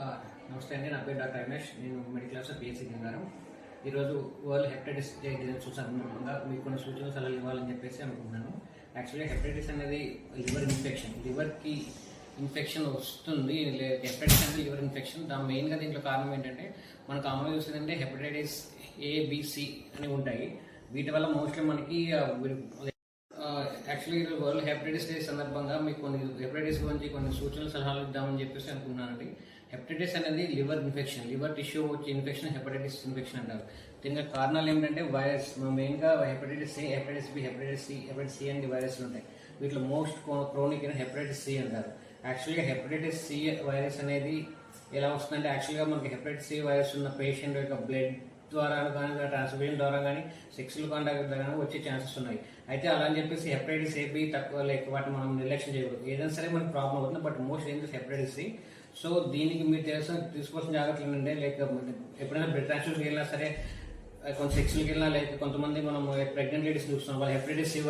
నమస్తే అండి నా పేరు డాక్టర్ రమేష్. నేను మెడికల్ ఆఫీసర్ పిహెచ్సి గారు ఈరోజు వరల్డ్ హెపటైటిస్ డే దినోత్సవం సందర్భంగా మీకు కొన్ని సూచనలు సలహాలు ఇవ్వాలని చెప్పేసి అనుకుంటున్నాను. యాక్చువల్లీ హెపటైటిస్ అనేది లివర్ ఇన్ఫెక్షన్. లివర్కి ఇన్ఫెక్షన్ వస్తుంది హెపటైటిస్ అనేది లివర్ ఇన్ఫెక్షన్. దాని మెయిన్గా దీంట్లో కారణం ఏంటంటే మనకు కామన్గా చూసిందంటే హెపటైటిస్ ఏబిసి అని ఉంటాయి. వీటి వల్ల మోస్ట్లీ మనకి యాక్చువల్లీ ఇది వరల్డ్ హెపటైటిస్ డే సందర్భంగా మీకు కొన్ని హెపటైటిస్ గురించి కొన్ని సూచనలు సలహాలు ఇద్దామని చెప్పేసి అనుకున్నానండి హెపటైటిస్ అనేది లివర్ ఇన్ఫెక్షన్. లివర్ టిష్యూ వచ్చే ఇన్ఫెక్షన్ హెపటైటిస్ ఇన్ఫెక్షన్ అంటారు. దీనికి కారణాలు ఏంటంటే వైరస్ మెయిన్గా hepatitis C hepatitis B hepatitis C hepatitis C and వైరస్లు ఉంటాయి. వీటిలో మోస్ట్ క్రోనిక్ అయిన హెపటైటిస్ సి అంటారు. యాక్చువల్గా హెపటైటిస్ సి వైరస్ అనేది ఎలా వస్తుందంటే యాక్చువల్గా మనకి హెపటైటిస్ సి వైరస్ ఉన్న పేషెంట్ యొక్క బ్లడ్ ద్వారా కానీ ట్రాన్స్ఫ్యూజన్ ద్వారా కానీ సెక్సువల్ కాంటాక్ట్ ద్వారా కానీ వచ్చే ఛాన్సెస్ ఉన్నాయి. అయితే అలా అని చెప్పేసి హెపటైటిస్ ఏబి తక్కువ లేక వాటిని మనం నిర్లక్ష్యం చేయకూడదు. ఏదైనా సరే మనకి ప్రాబ్లం అవుతుంది బట్ మోస్ట్ ఏంటంటే హెపటైటిస్ సి సో దీనికి మీరు తెలుసు తీసుకోవాల్సిన జాగ్రత్తలు ఏంటంటే లైక్ ఎప్పుడైనా బ్లడ్ ట్రాన్స్ఫ్యూజన్ వెళ్ళినా సరే కొంత సెక్షన్కి వెళ్ళినా లేక కొంతమంది మనం ప్రెగ్నెంట్ లేడీస్ చూస్తున్నాం. వాళ్ళు హెపటైటిస్ సి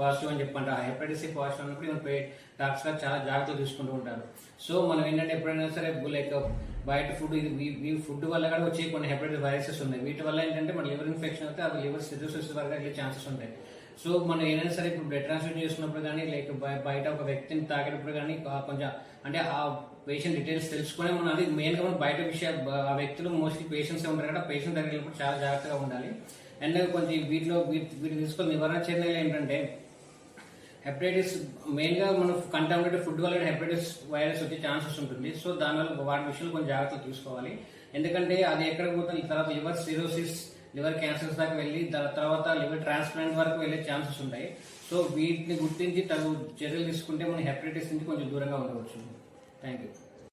పాజిటివ్ అని చెప్పంట. ఆ హెపటైటిస్ సి పాజిటివ్ అన్నప్పుడు మన డాక్టర్స్ గారు చాలా జాగ్రత్తలు తీసుకుంటూ ఉంటారు. సో మనం ఏంటంటే ఎప్పుడైనా సరే లైక్ బయట ఫుడ్ ఇది ఈ- ఫుడ్ వల్ల కూడా వచ్చే కొన్ని హెపటైటిస్ వైరసెస్ ఉన్నాయి. వీటి వల్ల ఏంటంటే మన లివర్ ఇన్ఫెక్షన్ అయితే అది లివర్ సిరోసిస్ వరకు వెళ్ళే ఛాన్సెస్ ఉంటాయి. సో మనం ఏదైనా సరే ఇప్పుడు బ్లడ్ ట్రాన్స్ఫ్యూజన్ చేస్తున్నప్పుడు కానీ లైక్ బయట ఒక వ్యక్తిని తాకినప్పుడు కానీ కొంచెం అంటే ఆ పేషెంట్ డీటెయిల్స్ తెలుసుకొని మనం అది మెయిన్గా మనం బయట విషయం ఆ వ్యక్తులు మోస్ట్లీ పేషెంట్స్ ఉంటారు కదా పేషెంట్ దగ్గర వెళ్ళినప్పుడు చాలా జాగ్రత్తగా ఉండాలి. అండ్ కొంచెం వీటిలో వీటి వీటిని తీసుకొని నివారణ చర్యలు ఏంటంటే హెపటైటిస్ మెయిన్గా మనం కంటామినేటెడ్ ఫుడ్ వల్ల హెపటైటిస్ వైరస్ వచ్చే ఛాన్సెస్ ఉంటుంది. సో దానివల్ల వాటి విషయంలో కొంచెం జాగ్రత్తలు తీసుకోవాలి. ఎందుకంటే అది ఎక్కడ పోతుంది? తర్వాత లివర్ సిరోసిస్ లివర్ క్యాన్సర్స్ దాకా వెళ్ళి దాని తర్వాత లివర్ ట్రాన్స్ప్లాంట్ వరకు వెళ్ళే ఛాన్సెస్ ఉంటాయి. సో వీటిని గుర్తించి తగు చర్యలు తీసుకుంటే మనం హెపటైటిస్ నుంచి కొంచెం దూరంగా ఉండవచ్చు. Thank you